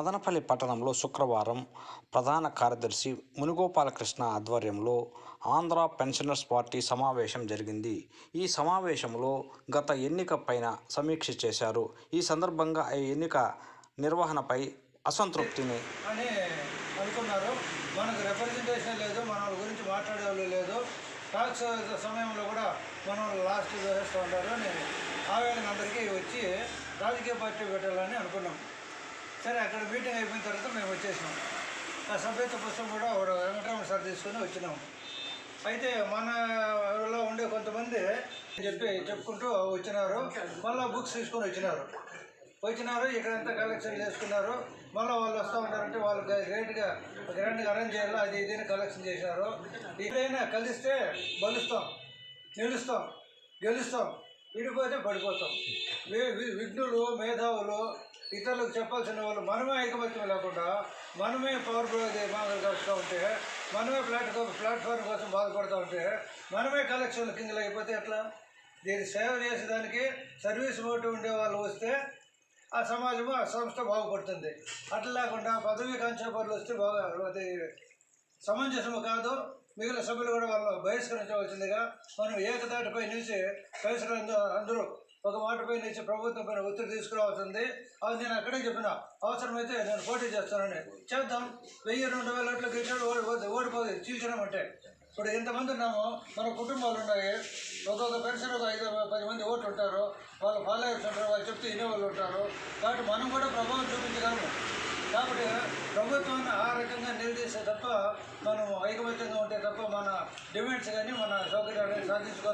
మదనపల్లి పట్టణంలో శుక్రవారం ప్రధాన కార్యదర్శి మునిగోపాలకృష్ణ ఆధ్వర్యంలో ఆంధ్ర పెన్షనర్స్ పార్టీ సమావేశం జరిగింది. ఈ సమావేశంలో గత ఎన్నిక పైన సమీక్ష చేశారు. ఈ సందర్భంగా ఈ ఎన్నిక నిర్వహణపై అసంతృప్తిని అని అనుకున్నారు. మనకు రిప్రజెంటేషన్ లేదు మన గురించి మాట్లాడేవాళ్ళు లేదు. టాక్స్ సమయంలో కూడా మనం లాస్ట్ వేస్తూ ఉంటారు అని ఆవేదన అందరికీ వచ్చి రాజకీయ పార్టీ పెట్టాలని అనుకున్నాం. సరే అక్కడ మీటింగ్ అయిపోయిన తర్వాత మేము వచ్చేసినాం. ఆ సభ్యత్వ పుస్తకం కూడా ఒక వెంకటరమణ సార్ తీసుకొని వచ్చినాం. అయితే మనలో ఉండే కొంతమంది చెప్పి చెప్పుకుంటూ వచ్చినారు. మళ్ళీ బుక్స్ తీసుకొని వచ్చినారు. వచ్చినారు ఇక్కడంతా కలెక్షన్ చేసుకున్నారు. మళ్ళీ వాళ్ళు వస్తూ ఉంటారంటే వాళ్ళు గ్రేట్గా గ్రాండ్గా అరేంజ్ చేయాలి అది ఇది కలెక్షన్ చేసినారు ఇక్కడైనా కలిస్తే బలుస్తాం నిలుస్తాం గెలుస్తాం విడిపోతే పడిపోతాం. వి- విఘ్నులు మేధావులు ఇతరులకు చెప్పాల్సిన వాళ్ళు మనమే ఐకమత్యం లేకుండా మనమే పవర్ కలుస్తూ ఉంటే మనమే ప్లాట్ ప్లాట్ఫామ్ కోసం బాధపడుతూ ఉంటే మనమే కలెక్షన్లు కింద అయిపోతే ఎట్లా? దీన్ని సేవ చేసేదానికి సర్వీస్ మోటివ్ ఉండే వాళ్ళు వస్తే ఆ సమాజము ఆ సంస్థ బాగుపడుతుంది. అట్లా లేకుండా పదవి కాంక్షపరులు వస్తే బాగా అది సమంజసము కాదు. మిగిలిన సభ్యులు కూడా వాళ్ళు బహిష్కరించవలసిందిగా మనం ఏకతాటిపై నిలిచి పరిసర అందరూ ఒక మాటపై నుంచి ప్రభుత్వం పైన ఒత్తిడి తీసుకురావాల్సింది. అది నేను అక్కడే చెప్పిన. అవసరమైతే నేను పోటీ చేస్తానని. చేద్దాం. వెయ్యి రెండు వేల ఓట్లు గెలిచాడు ఓడిపోతే ఓడిపోతే చీల్చడం అంటే. ఇప్పుడు ఇంతమంది ఉన్నాము మన కుటుంబాలు ఉన్నాయి. ఒక్కొక్క పెన్షన్ ఒక ఐదు పది మంది ఓట్లు ఉంటారు. వాళ్ళు ఫాలోవర్స్ ఉంటారు వాళ్ళు చెప్తే వినేవాళ్ళు ఉంటారు. కాబట్టి మనం కూడా ప్రభావం చూపించగలము. కాబట్టి ప్రభుత్వాన్ని ఆ రకంగా నిలదీస్తే తప్ప మనం ఐకమత్యంగా ఉంటే తప్ప మన డిమాండ్స్ కానీ మన సౌకర్యాలు సాధించుకోవాలి